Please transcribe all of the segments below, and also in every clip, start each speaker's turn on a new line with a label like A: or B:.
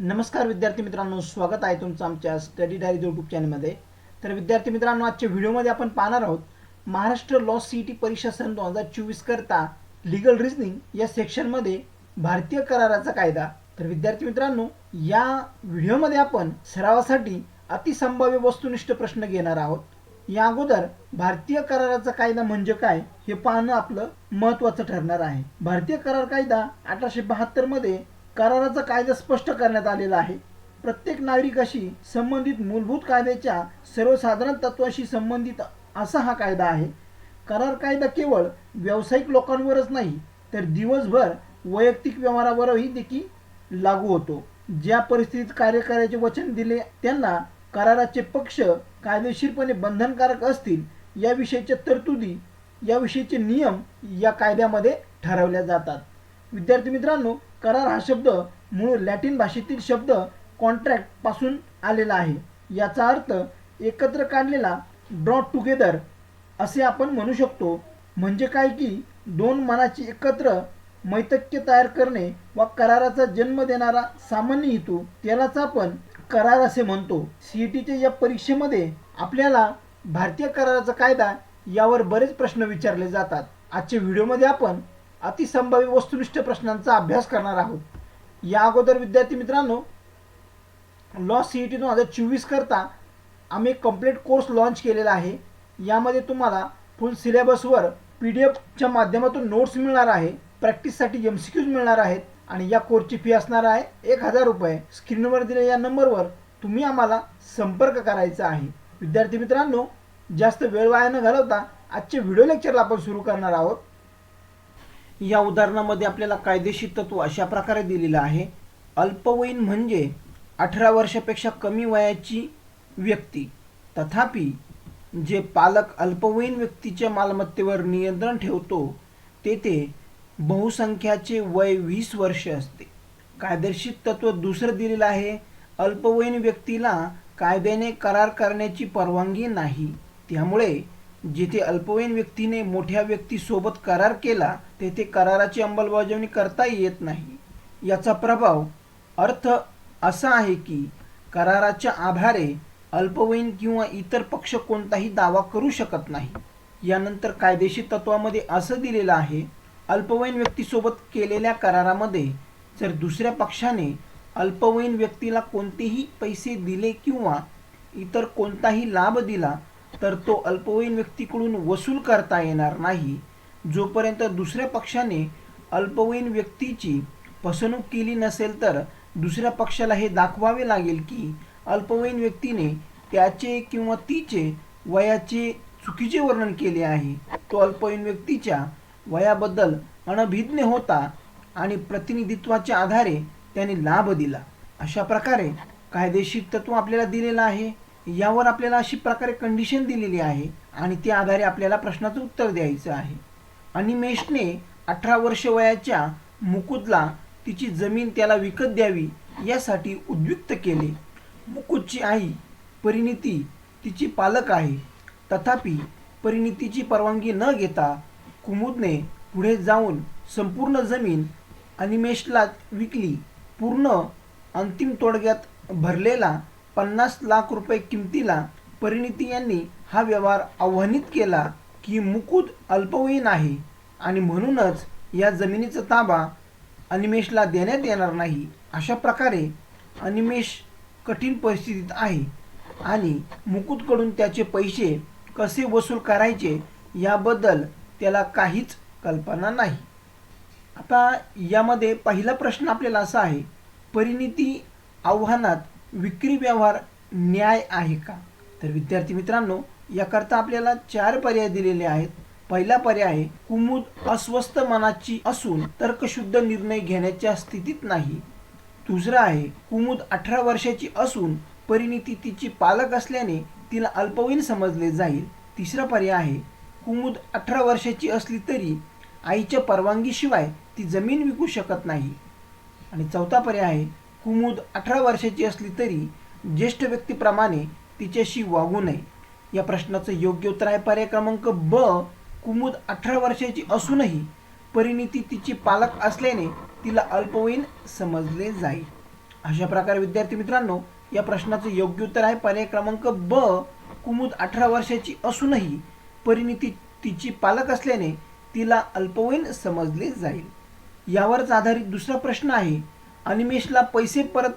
A: नमस्कार विद्यार्थी मित्रांनो स्वागत आहे तुमचं आमच्या स्टडी डायरी यूट्यूब चॅनलमध्ये तर विद्यार्थी मित्रांनो आजच्या व्हिडिओमध्ये आपण पाहणार आहोत महाराष्ट्र लॉ सी टी परीक्षा सन दोन हजार चोवीस करता लिगल रिझनिंग या सेक्शनमध्ये भारतीय कराराचा कायदा. तर विद्यार्थी मित्रांनो या व्हिडिओमध्ये आपण सरावासाठी अतिसंभाव्य वस्तुनिष्ठ प्रश्न घेणार आहोत. या अगोदर भारतीय कराराचा कायदा म्हणजे काय हे पाहणं आपलं महत्वाचं ठरणार आहे. भारतीय करार कायदा अठराशे बहात्तरमध्ये कराराचा कायदा स्पष्ट करण्यात आलेला आहे. प्रत्येक नागरिकाशी संबंधित मूलभूत कायद्याच्या सर्वसाधारण तत्वाशी संबंधित असा हा कायदा आहे. करार कायदा केवळ व्यावसायिक लोकांवरच नाही तर दिवसभर वैयक्तिक व्यवहारावरही देखील लागू होतो. ज्या परिस्थितीत कार्य करायचे वचन दिले त्यांना कराराचे पक्ष कायदेशीरपणे बंधनकारक असतील याविषयीच्या तरतुदी याविषयीचे नियम या कायद्यामध्ये ठरवल्या जातात. विद्यार्थी मित्रांनो करार हा शब्द मूळ लॅटिन भाषेतील शब्द कॉन्ट्रॅक्टपासून आलेला आहे. याचा अर्थ एकत्र काढलेला ड्रॉ टुगेदर असे आपण म्हणू शकतो. म्हणजे काय की दोन मनाची एकत्र मैतक्य तयार करणे व कराराचा जन्म देणारा सामान्य हेतू त्यालाच आपण करार असे म्हणतो. सीईटीच्या या परीक्षेमध्ये आपल्याला भारतीय कराराचा कायदा यावर बरेच प्रश्न विचारले जातात. आजच्या व्हिडिओमध्ये आपण अतिसंभाव्य वस्तुनिष्ठ प्रश्नांचा अभ्यास करणार आहोत. या अगोदर विद्यार्थी मित्रांनो लॉ सी ई टी दोन हजार चोवीस करता आम्ही कंप्लीट कोर्स लॉन्च केलेला आहे. यामध्ये तुम्हाला फुल सिलेबसवर पी डी एफच्या माध्यमातून नोट्स मिळणार आहे प्रॅक्टिससाठी एम सी क्यूज मिळणार आहेत आणि या कोर्सची फी असणार आहे एक हजार रुपये. स्क्रीनवर दिलेल्या या नंबरवर तुम्ही आम्हाला संपर्क करायचा आहे. विद्यार्थी मित्रांनो जास्त वेळ वाया न घालवता आजचे व्हिडिओ लेक्चरला आपण सुरू करणार आहोत. या उदाहरणामध्ये आपल्याला कायदेशीर तत्व अशा प्रकारे दिलेलं आहे. अल्पवयीन म्हणजे अठरा वर्षापेक्षा कमी वयाची व्यक्ती. तथापि जे पालक अल्पवयीन व्यक्तीच्या मालमत्तेवर नियंत्रण ठेवतो तेथे बहुसंख्याचे वय वीस वर्ष असते. कायदेशीर तत्व दुसरं दिलेलं आहे अल्पवयीन व्यक्तीला कायद्याने करार करण्याची परवानगी नाही. त्यामुळे जिथे अल्पवयीन व्यक्तीने मोठ्या व्यक्तीसोबत करार केला तेथे कराराची अंमलबजावणी करता येत नाही. याचा प्रभाव अर्थ असा आहे की कराराच्या आधारे अल्पवयीन किंवा इतर पक्ष कोणताही दावा करू शकत नाही. यानंतर कायदेशीर तत्वामध्ये असं दिलेलं आहे अल्पवयीन व्यक्तीसोबत केलेल्या करारामध्ये जर दुसऱ्या पक्षाने अल्पवयीन व्यक्तीला कोणतेही पैसे दिले किंवा इतर कोणताही लाभ दिला तर तो अल्पवयीन व्यक्तीकडून वसूल करता येणार नाही. जोपर्यंत दुसऱ्या पक्षाने अल्पवयीन व्यक्तीची फसवणूक केली नसेल तर दुसऱ्या पक्षाला हे दाखवावे लागेल की अल्पवयीन व्यक्तीने त्याचे किंवा तिचे वयाचे चुकीचे वर्णन केले आहे. तो अल्पवयीन व्यक्तीच्या वयाबद्दल अनभिज्ञ होता आणि प्रतिनिधित्वाच्या आधारे त्याने लाभ दिला. अशा प्रकारे कायदेशीर तत्व आपल्याला दिलेलं आहे. यावर आपल्याला अशी प्रकारे कंडिशन दिलेली आहे आणि त्या आधारे आपल्याला प्रश्नाचं उत्तर द्यायचं आहे. अनिमेशने अठरा वर्ष वयाच्या मुकुदला तिची जमीन त्याला विकत द्यावी यासाठी उद्युक्त केले. मुकुदची आई परिणिती तिची पालक आहे. तथापि परिणितीची परवानगी न घेता कुमुदने पुढे जाऊन संपूर्ण जमीन अनिमेशला विकली पूर्ण अंतिम तोडग्यात भरलेला पन्नास लाख रुपये किमतीला परिणिती यांनी हा व्यवहार आव्हानित केला की मुकुद अल्पवयीन आहे आणि म्हणूनच या जमिनीचा ताबा अनिमेशला देण्यात येणार नाही अशा प्रकारे अनिमेश कठीण परिस्थितीत आहे आणि मुकुदकडून त्याचे पैसे कसे वसूल करायचे याबद्दल त्याला काहीच कल्पना नाही. आता यामध्ये पहिला प्रश्न आपल्याला असा आहे परिणिती आव्हानात विक्री व्यवहार न्याय आहे का? तर विद्यार्थी मित्रांनो याकरता आपल्याला चार पर्याय दिलेले आहेत. पहिला पर्याय आहे कुमुद अस्वस्थ मनाची असून तर्कशुद्ध निर्णय घेण्याच्या स्थितीत नाही. दुसरा आहे कुमुद अठरा वर्षाची असून परिणिती तिची पालक असल्याने तिला अल्पवयीन समजले जाईल. तिसरा पर्याय आहे कुमुद अठरा वर्षाची असली तरी आईच्या परवानगीशिवाय ती जमीन विकू शकत नाही. आणि चौथा पर्याय आहे कुमुद अठरा वर्षाची असली तरी ज्येष्ठ व्यक्तीप्रमाणे तिच्याशी वागू नये. या प्रश्नाचं योग्य उत्तर आहे पर्याय क्रमांक ब. कुमुद अठरा वर्षाची असूनही परिणिती तिची पालक असल्याने तिला अल्पवयीन समजले जाईल. अशा प्रकारे विद्यार्थी मित्रांनो या प्रश्नाचं योग्य उत्तर आहे पर्याय क्रमांक ब. कुमुद अठरा वर्षाची असूनही परिणिती तिची पालक असल्याने तिला अल्पवयीन समजले जाईल. यावरच आधारित दुसरा प्रश्न आहे अनिमेशला पैसे परत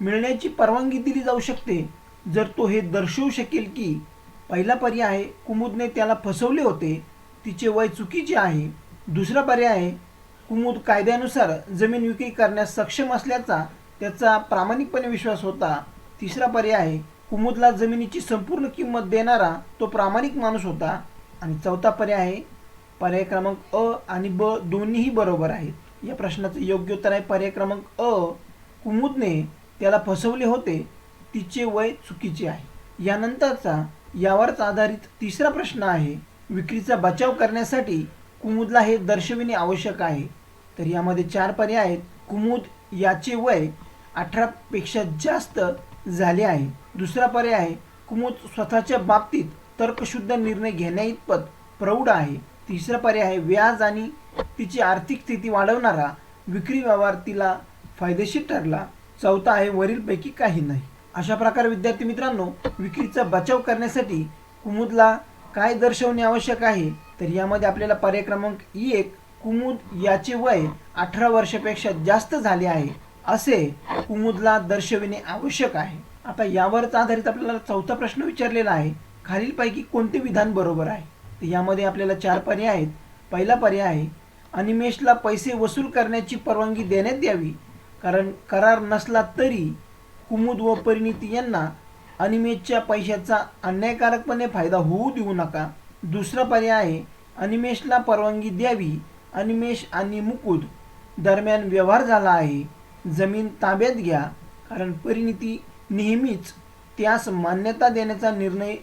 A: मिळण्याची परवानगी दिली जाऊ शकते. जर तो हे दर्शवू शकेल की पहिला पर्याय आहे कुमुदने त्याला फसवले होते तिचे वय चुकीचे आहे. दुसरा पर्याय आहे कुमुद कायद्यानुसार जमीन विक्री करण्यास सक्षम असल्याचा त्याचा प्रामाणिकपणे विश्वास होता. तिसरा पर्याय आहे कुमुदला जमिनीची संपूर्ण किंमत देणारा तो प्रामाणिक माणूस होता. आणि चौथा पर्याय आहे पर्याय क्रमांक अ आणि ब दोन्हीही बरोबर आहेत. या प्रश्नाचं योग्य उत्तर आहे. पर्याय क्रमांक अ कुमुदने त्याला फसवले होते. तिचे वय चुकीचे आहे. यानंतरचा यावरच आधारित तिसरा प्रश्न आहे विक्रीचा बचाव करण्यासाठी कुमुदला हे दर्शविणे आवश्यक आहे. तर यामध्ये चार पर्याय आहेत. कुमुद याचे वय अठरापेक्षा जास्त झाले आहे. दुसरा पर्याय आहे कुमुद स्वतःच्या बाबतीत तर्कशुद्ध निर्णय घेण्याइतपत प्रौढ आहे. तिसरा पर्याय आहे व्याज आणि तिची आर्थिक स्थिती वाढवणारा. विक्री व्यवहार तिला फायदेशीर ठरला. चौथा आहे वरीलपैकी काही नाही. अशा प्रकारे विद्यार्थी मित्रांनो विक्रीचा बचाव करण्यासाठी कुमुदला काय दर्शवणे आवश्यक आहे? तर यामध्ये आपल्याला पर्याय क्रमांक ई एक कुमुद याचे वय अठरा वर्षापेक्षा जास्त झाले आहे. असे कुमुदला दर्शविणे आवश्यक आहे. आता यावरच आधारित आपल्याला चौथा प्रश्न विचारलेला आहे. खालीलपैकी कोणते विधान बरोबर आहे? तर यामध्ये आपल्याला चार पर्याय आहेत. पहिला पर्याय आहे अनिमेशला पैसे वसूल करण्याची परवानगी देण्यात द्यावी. कारण करार नसला तरी कुमुद व परिणिती यांना अनिमेशच्या पैशाचा अन्यायकारकपणे फायदा होऊ देऊ नका. दुसरा पर्याय आहे अनिमेशला परवानगी द्यावी. अनिमेश आणि मुकुद दरम्यान व्यवहार झाला आहे. जमीन ताब्यात घ्या कारण परिणिती नेहमीच त्यास मान्यता देण्याचा निर्णय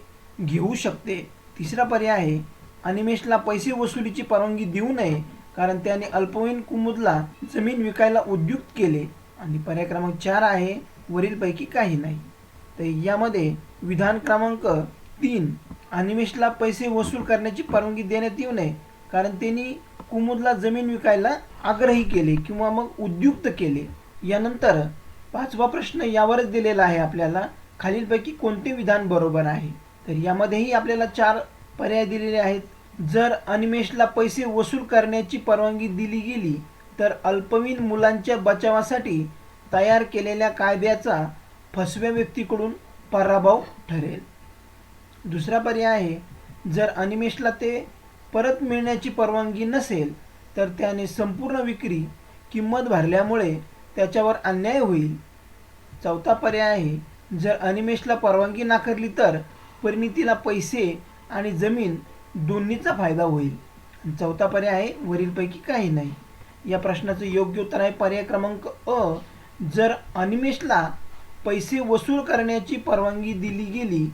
A: घेऊ शकते. तिसरा पर्याय आहे अनिमेशला पैसे वसुलीची परवानगी देऊ नये कारण त्याने अल्पवयीन कुमुदला जमीन विकायला उद्युक्त केले. आणि पर्याय क्रमांक चार आहे वरीलपैकी काही नाही. तर यामध्ये विधान क्रमांक तीन अनिमेशला पैसे वसूल करण्याची परवानगी देण्यात येऊ नये कारण त्यांनी कुमुदला जमीन विकायला आग्रही केले किंवा मग उद्युक्त केले. यानंतर पाचवा प्रश्न यावरच दिलेला आहे आपल्याला. खालीलपैकी कोणते विधान बरोबर आहे? तर यामध्येही आपल्याला चार पर्याय दिलेले आहेत. जर अनिमेशला पैसे वसूल करण्याची परवानगी दिली गेली तर अल्पवयीन मुलांच्या बचावासाठी तयार केलेल्या कायद्याचा फसव्या व्यक्तीकडून पराभव ठरेल. दुसरा पर्याय आहे जर अनिमेशला ते परत मिळण्याची परवानगी नसेल तर त्याने संपूर्ण विक्री किंमत भरल्यामुळे त्याच्यावर अन्याय होईल. चौथा पर्याय आहे जर अनिमेशला परवानगी नाकारली तर परिणितीला पैसे आणि जमीन दोन्हीचा फायदा होईल. चौथा पर्याय आहे वरीलपैकी काही नाही. या प्रश्नाचं योग्य उत्तर आहे पर्याय क्रमांक अ. जर अनिमेशला पैसे वसूल करण्याची परवानगी दिली गेली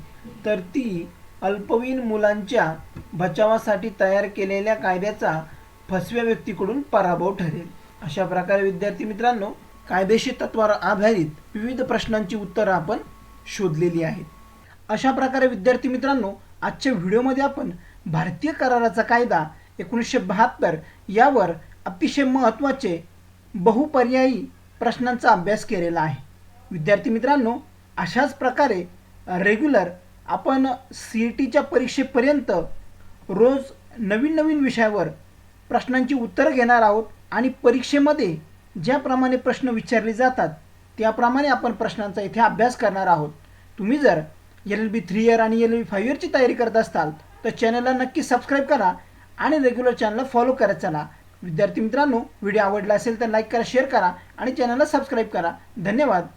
A: तर ती अल्पवयीन मुलांच्या बचावासाठी तयार केलेल्या कायद्याचा फसव्या व्यक्तीकडून पराभव ठरेल. अशा प्रकारे विद्यार्थी मित्रांनो कायदेशीर तत्वावर आधारित विविध प्रश्नांची उत्तरं आपण शोधलेली आहेत. अशा प्रकारे विद्यार्थी मित्रांनो आजच्या व्हिडिओमध्ये आपण भारतीय कराराचा कायदा एकोणीसशे बहात्तर यावर अतिशय महत्त्वाचे बहुपर्यायी प्रश्नांचा अभ्यास केलेला आहे. विद्यार्थी मित्रांनो अशाच प्रकारे रेग्युलर आपण सी ई टीच्या परीक्षेपर्यंत रोज नवीन नवीन विषयावर प्रश्नांची उत्तरं घेणार आहोत आणि परीक्षेमध्ये ज्याप्रमाणे प्रश्न विचारले जातात त्याप्रमाणे आपण प्रश्नांचा इथे अभ्यास करणार आहोत. तुम्ही जर L L B three year आणि एल एल बी फाईव्ह इयरची तयारी करत असाल तर चॅनलला नक्की सबस्क्राईब करा आणि रेग्युलर चॅनलला फॉलो करत चला. विद्यार्थी मित्रांनो व्हिडिओ आवडला असेल तर लाईक करा शेअर करा आणि चॅनलला सबस्क्राईब करा. धन्यवाद.